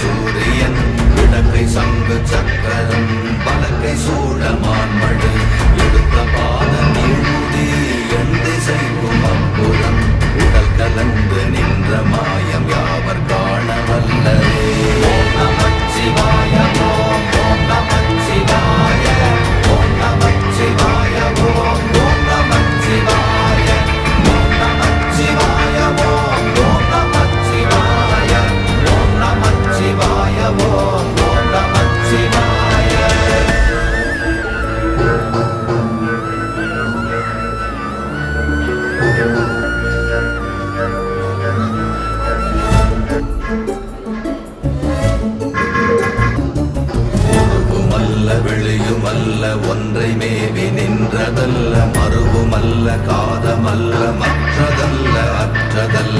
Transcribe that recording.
சூரியன் விளக்கை சங்கு சக்கர அழியுமல்ல ஒன்றை மேவி நின்றதல்ல மறுவுமல்ல காதமல்ல மக்கள்